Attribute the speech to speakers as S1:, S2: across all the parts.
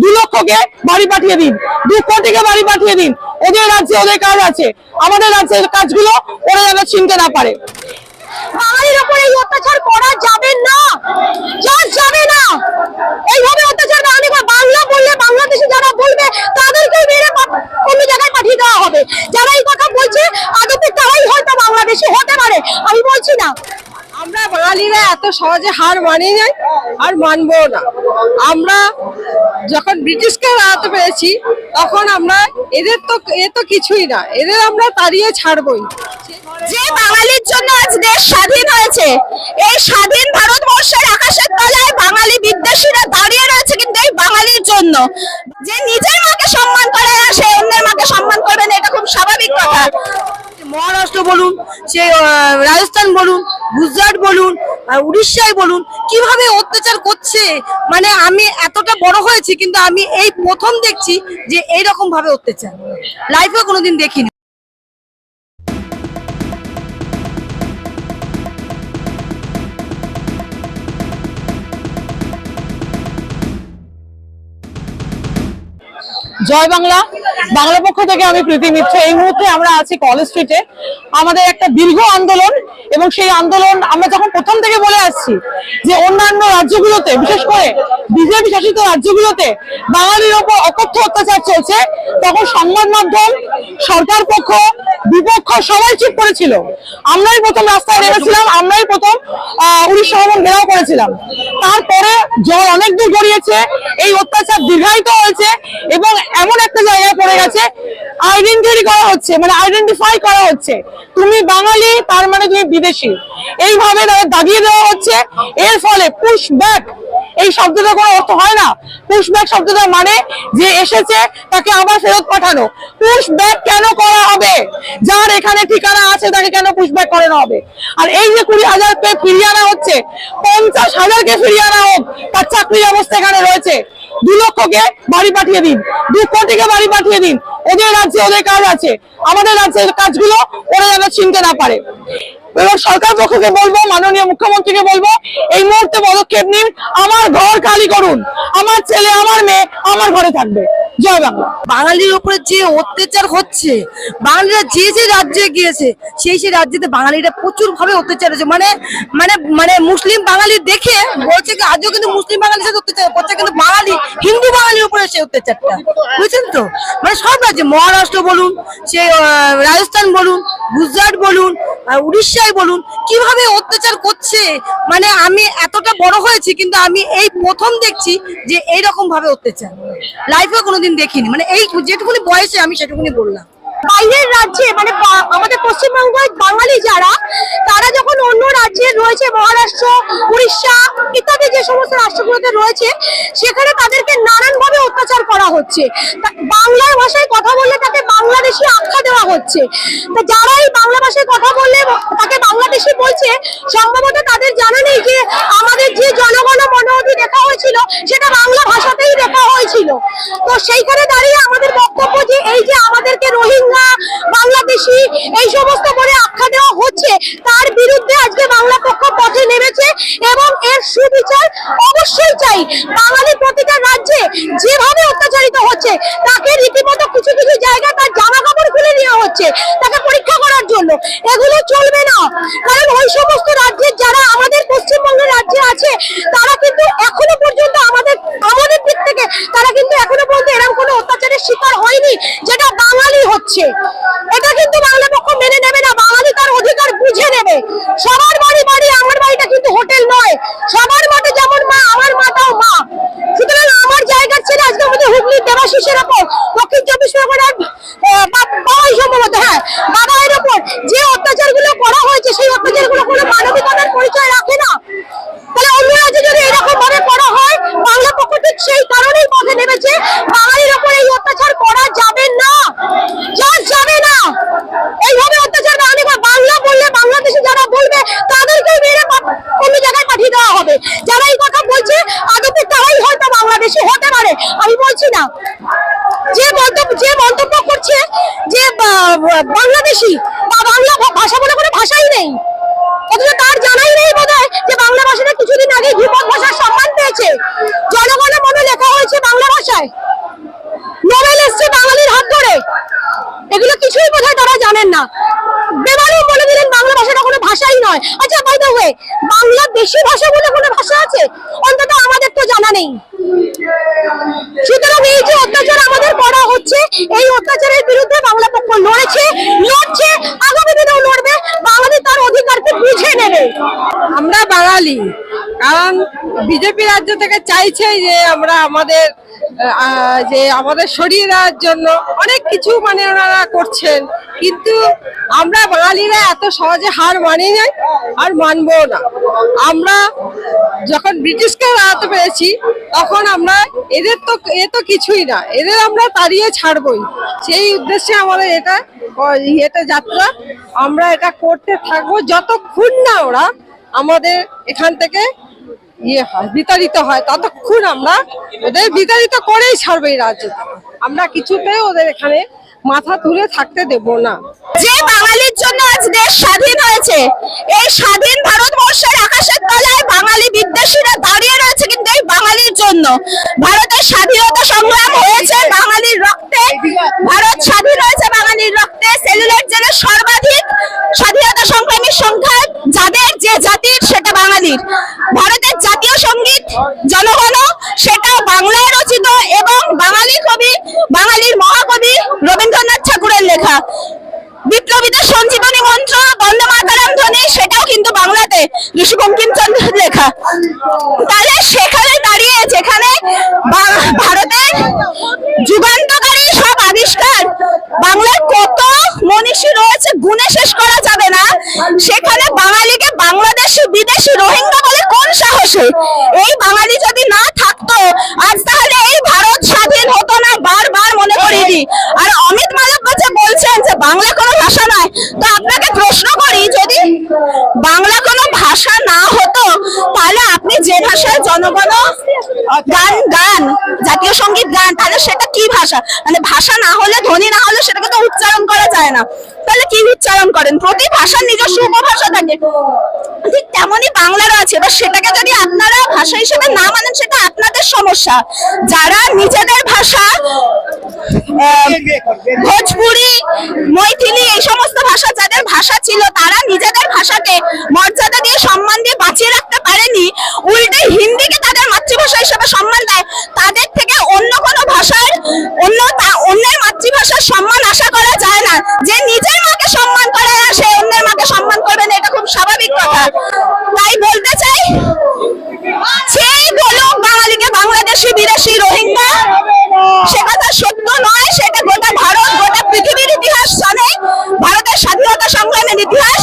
S1: দু লক্ষকে বাড়ি পাঠিয়ে দিন দু কোটিকে বাড়ি পাঠিয়ে দিন। ওদের রাজ্যে ওদের কাজ আছে। আমাদের রাজ্যের কাজগুলো ওরা যেন চিনতে না পারে।
S2: বাঙালির উপর এই অত্যাচার করা যাবে না। যাবে না। এইভাবে অত্যাচার বাঙালি বাংলা বললে বাংলাদেশে যারা বলবে তাদেরকে মেরে পা- অন্য জায়গায় পাঠিয়ে দেওয়া হবে। যারা এই কথা বলছে তারাই হয়তো বাংলাদেশে হতে পারে। আমি বলছি না।
S3: আমরা বাঙালিরা এত সহজে হার মানি নাই আর মানবো না। আমরা যখন ব্রিটিশকে হারাতে পেরেছি, তখন আমরা এদের তো, এ তো কিছুই না, এদের আমরা তাড়িয়ে ছাড়বই।
S2: যে বাঙালির জন্য আজ দেশ স্বাধীন হয়েছে, এই স্বাধীন ভারতবর্ষের আকাশের তলায় বাঙালি বিদ্বেষীরা দাঁড়িয়ে রয়েছে কিন্তু এই বাঙালির জন্য। যে নিজের মাকে সম্মান করে না, সে অন্যের মাকে সম্মান করবে না, এটা খুব স্বাভাবিক কথা।
S3: মহারাষ্ট্র বলুন, সে রাজস্থান বলুন, গুজরাট বলুন উড়িষ্যায় বলুন, কীভাবে অত্যাচার করছে? মানে আমি এতটা বড় হয়েছি, কিন্তু আমি এই প্রথম দেখছি যে এই রকম ভাবে অত্যাচার। লাইফে কোনোদিন দেখিনি।
S1: জয় বাংলা। বাংলা পক্ষ থেকে আমি প্রীতি মিত্র। এই মুহূর্তে আমরা আছি কলেজ স্ট্রিটে। আমাদের একটা দীর্ঘ আন্দোলন এবং সেই আন্দোলন আমরা যখন প্রথম থেকে বলে আসছি যে অন্যান্য রাজ্যগুলোতে, বিশেষ করে বিজেপি শাসিত রাজ্যগুলোতে বাঙালির ওপর অকথ্য অত্যাচার চলছে, তখন সংবাদ মাধ্যম, সরকার পক্ষ বিপক্ষ সবাই চুপ করেছিল। আমরাই প্রথম রাস্তায় নেমেছিলাম আমরাই প্রথম উড়িষ্যা ভ্রমণ ঘেরাও করেছিলাম। তারপরে জল অনেক দূর গড়িয়েছে এই অত্যাচার দীর্ঘায়িত হয়েছে এবং এমন একটা জায়গায় পড়ে গেছে আইডেন্টিটি করা হচ্ছে মানে আইডেন্টিফাই করা হচ্ছে। তুমি বাঙালি তার মানে তুমি বিদেশি। এইভাবে তাদের দাগিয়ে দেওয়া হচ্ছে। এর ফলে পুশ ব্যাক এই শব্দটা কোনো অর্থ হয় না। পুষব্যাক শব্দটা মানে যে এসেছে তাকে আবার ফেরত পাঠানো। পুষব্যাক কেন করা হবে? যার এখানে ঠিকানা আছে তাকে কেন পুষব্যাক করানো হবে? আর এই যে কুড়ি হাজার পে ফিরিয়ে আনা হচ্ছে, পঞ্চাশ হাজারকে ফিরিয়ে আনা হোক, তার চাকরির অবস্থা এখানে রয়েছে। দু লক্ষকে বাড়ি পাঠিয়ে দিন। দু কোটিকে বাড়ি পাঠিয়ে দিন। ওদের রাজ্যে ওদের কাজ আছে। আমাদের রাজ্যের কাজগুলো ওরা যেন চিনতে না পারে। এবার সরকার পক্ষকে বলব, মাননীয় মুখ্যমন্ত্রীকে বলব, এই মুহূর্তে পদক্ষেপ নিন। আমার ঘর খালি করুন। আমার ছেলে, আমার মেয়ে আমার ঘরে থাকবে। জয় বাংলা।
S3: বাঙালির উপরে যে অত্যাচার হচ্ছে, বাঙালিরা যে যে রাজ্যে গিয়েছে, সেই সেই রাজ্যেতে বাঙালিরা প্রচুর ভাবে অত্যাচার হয়েছে মানে মানে মানে মুসলিম বাঙালি দেখে বলছে কি, আজও কিন্তু মুসলিম বাঙালির সাথে অত্যাচার করছে, কিন্তু বাঙালি, হিন্দু বাঙালির উপরে সেই অত্যাচারটা। বুঝছেন তো? মানে সব রাজ্যে, মহারাষ্ট্র বলুন, সে রাজস্থান বলুন, গুজরাট বলুন উড়িষ্যায় বলুন, কীভাবে অত্যাচার করছে? মানে আমি এতটা বড় হয়েছি, কিন্তু আমি এই প্রথম দেখছি যে এইরকম ভাবে অত্যাচার লাইফে কোনোদিন দেখিনি। মানে এই যেটুকুনি বয়সে আমি সেটুকুনি বললাম।
S2: বাইরের রাজ্যে মানে আমাদের পশ্চিমবঙ্গের বাঙালি যারা, তারা যখন অন্য রাজ্যে রয়েছে, মহারাষ্ট্র, উড়িষ্যা ইত্যাদি যে সমস্ত রাষ্ট্রগুলোতে রয়েছে, সেখানে তাদেরকে নানান ভাবে অত্যাচার করা হচ্ছে। বাংলা ভাষায় কথা বললে তাকে বাংলাদেশি আখ্যা দেওয়া হচ্ছে। তা যারা এই বাংলা ভাষায় কথা বললে, তাকে বাংলাদেশি বলছে, সম্ভবত তাদের জানা নেই যে আমাদের যে জনগণ মনোহতি দেখা হয়েছিল, সেটা বাংলা ভাষাতেই দেখা হয়েছিল তো সেইখানে দাঁড়িয়ে আমাদের বক্তব্য যে এই যে আমাদেরকে রোহিঙ্গা, বাংলাদেশি এই সমস্ত বলে আখ্যা দেওয়া হচ্ছে, তার বিরুদ্ধে আজকে বাংলা পক্ষ পথে নেমেছে এবং এর সুবিচার অবশ্যই চাই। বাঙালি প্রতিটা রাজ্যে যেভাবে অত্যাচারিত হচ্ছে, তাকে রীতিমতো কিছু কিছু জায়গা তার জামা কাপড় খুলে নেওয়া হচ্ছে তাকে পরীক্ষা করার জন্য এগুলো চলবে না কারণ ওই সমস্ত রাজ্যের যারা আমাদের পশ্চিমবঙ্গের রাজ্যে আছে তারা কিন্তু এখনও পর্যন্ত আমাদের আমাদের দিক থেকে তারা কিন্তু এখনও পর্যন্ত এরকম কোনো অত্যাচারের শিকার হয়নি যেটা বাঙালি হচ্ছে। এটা কিন্তু বাংলা পক্ষ মেনে নেবে না, বাঙালি তার অধিকার বুঝে নেবে। সবার বাড়ি বাড়ি, আমার বাড়িটা কিন্তু হোটেল নয়। সবার মাঠে যেমন মা, আমার মাটাও মা। সুতরাং আমার জায়গার ছেলে আজকে আমাদের হুগলির দেবাশিসের ওপর এইভাবে অত্যাচার আমি বাংলা বললে, বাংলাদেশে যারা বলবে, তাদেরকেও মেরে অন্য জায়গায় পাঠিয়ে দেওয়া হবে। যারা এই কথা বলছে, আদপে তারাই হয়তো বাংলাদেশি হতে পারে। আমি বলছি না। যে মন্তব্য যে মন্তব্য করছে যে বাংলাদেশি বা বাংলা ভাষা বলে কোনো ভাষাই নেই। অথচ তার জানাই নেই বোধ যে বাংলা ভাষাটা কিছুদিন আগে ধ্রুপদ ভাষার সম্মান পেয়েছে। জনগণের মনে লেখা হয়েছে বাংলা ভাষায়।
S4: নোবেল
S2: এসছে বাঙালির হাত ধরে। এগুলো কিছুই বোধহয় তারা জানেন না। বেমালুম বলে দিলেন বাংলা ভাষাটা কোনো ভাষাই নয়। আচ্ছা বাই হয়ে ওয়ে বাংলাদেশি
S4: ভাষা বলে কোনো ভাষা আছে? অন্তত আমাদের তো জানা নেই। সুতরাং এই যে অত্যাচার আমাদের করা হচ্ছে, এই অত্যাচারের বিরুদ্ধে বাংলা পক্ষ লড়েছে, লড়ছে, আগামী দিনেও লড়বে। বাঙালি তার অধিকারকে বুঝে নেবে।
S3: আমরা বাঙালি। কারণ বিজেপি রাজ্য থেকে চাইছে যে আমরা আমাদের যে আমাদের সরিয়ে দেওয়ার জন্য অনেক কিছু মানে ওনারা করছেন। কিন্তু আমরা বাঙালিরা এত সহজে হার মানি নাই, আর মানবো না। আমরা যখন ব্রিটিশকে হারাতে পেরেছি, তখন আমরা এদের তো, এ তো কিছুই না, এদের আমরা তাড়িয়ে ছাড়বই। সেই উদ্দেশ্যে আমাদের এটা এটা যাত্রা, আমরা এটা করতে থাকব। যতক্ষণ না ওরা আমাদের এখান থেকে ইয়ে হয়, বিতাড়িত হয়, ততক্ষণ আমরা ওদের বিতাড়িত করেই ছাড়বো এই রাজ্য আমরা কিছুতেই ওদের এখানে মাথা তুলে থাকতে দেব না।
S4: যে বাঙালির জন্য আজ দেশ স্বাধীন হয়েছে, এই স্বাধীন ভারতবর্ষের আকাশের তলায় বাঙালি বিদ্বেষীরা দাঁড়িয়ে রয়েছে কিন্তু এই বাঙালির জন্য। ভারতের স্বাধীনতা সংগ্রাম হয়েছে বাঙালির রক্তে, ভারত স্বাধীন হয়েছে বাঙালির রক্তে, সেলুলার জেলে সর্বাধিক স্বাধীনতা সংগ্রামীর সংখ্যা যাদের যে জাতির সেটা বাঙালির ভারতের জাতীয় সংগীত জনগণ সেটাও বাংলায় রচিত এবং বাঙালি কবি বাঙালির মহাকবি রবীন্দ্রনাথ ঠাকুরের লেখা বিপ্লবীদের সঞ্জীবনী মন্ত্র বন্দে মাতারাম ধ্বনি সেটাও কিন্তু বাংলাতে ঋষি বঙ্কিমচন্দ্রের লেখা তাহলে সেখানে দাঁড়িয়ে যেখানে বা- ভারতের যুগান্তকারী সব আবিষ্কার বাংলার কত মনীষী রয়েছে গুণে শেষ করা যাবে না সেখানে বাঙালিকে বাংলাদেশি বিদেশি রোহিঙ্গা বলে কোন সাহসে এই বাঙালি যদি না থাকতো আজ তাহলে এই ভারত স্বাধীন হতো না বারবার মনে করিয়ে দিই আর অমিত মালব্য যে বলছেন যে বাংলা কোনো ভাষা নয়। তো আপনাকে প্রশ্ন করি, যদি বাংলা কোনো ভাষা না হতো, তাহলে আপনি যে ভাষায় জনগণ গান গান, জাতীয় সংগীত গান, তাহলে সেটা কি ভাষা? মানে ভাষা না হলে, ধ্বনি না হলে সেটাকে তো উচ্চারণ করা যায় না। তাহলে কি উচ্চারণ করেন? প্রতি ভাষার নিজস্ব উপভাষা থাকে। ঠিক তেমনই বাংলারও আছে এবার সেটাকে যদি আপনারা ভাষা হিসেবে না মানেন, সেটা আপনাদের সমস্যা। যারা নিজেদের ভাষা ভোজপুরি মৈথিলি এই সমস্ত ভাষা যাদের ভাষা ছিল তারা নিজেদের ভাষাকে মর্যাদা দিয়ে সম্মান দিয়ে বাঁচিয়ে রাখতে পারেনি উল্টে হিন্দিকে তাদের মাতৃভাষা হিসেবে সম্মান দেয় তাদের থেকে অন্য কোনো ভাষার অন্য তা- অন্যের মাতৃভাষার সম্মান আশা করা যায় না যে নিজের মাকে সম্মান করে না সে অন্যের মাকে সম্মান করবে না এটা খুব স্বাভাবিক কথা তাই বলতে চাই সেই বলুক বাঙালিকে বাংলাদেশি বিদেশি রোহিঙ্গা সে কথা সত্য নয় সেটা গোটা ভারত গোটা পৃথিবীর ইতিহাস জানে ভারতের স্বাধীনতা সংগ্রামের ইতিহাস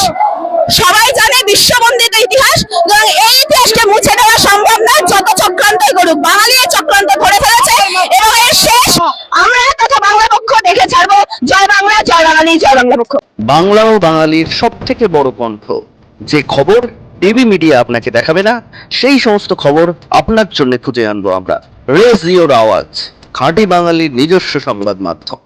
S4: সবাই জানে বিশ্ববন্দিত ইতিহাস এই মুছে দেওয়া সম্ভব নয়, যত করুক। বাঙালি এই চক্রান্ত ধরে ফেলেছে, এবং এর শেষ আমরা তথা বাংলা পক্ষ দেখে ছাড়বো। জয় বাংলা, জয় বাঙালি, জয় বাংলা পক্ষ।
S5: বাংলা ও বাঙালির সব থেকে বড় কণ্ঠ। যে খবর টিভি মিডিয়া আপনাকে দেখাবে না, সেই সমস্ত খবর আপনার জন্য খুঁজে আনব আমরা। রেজ ইওর আওয়াজ, খাঁটি বাঙালির নিজস্ব সংবাদ মাধ্যম।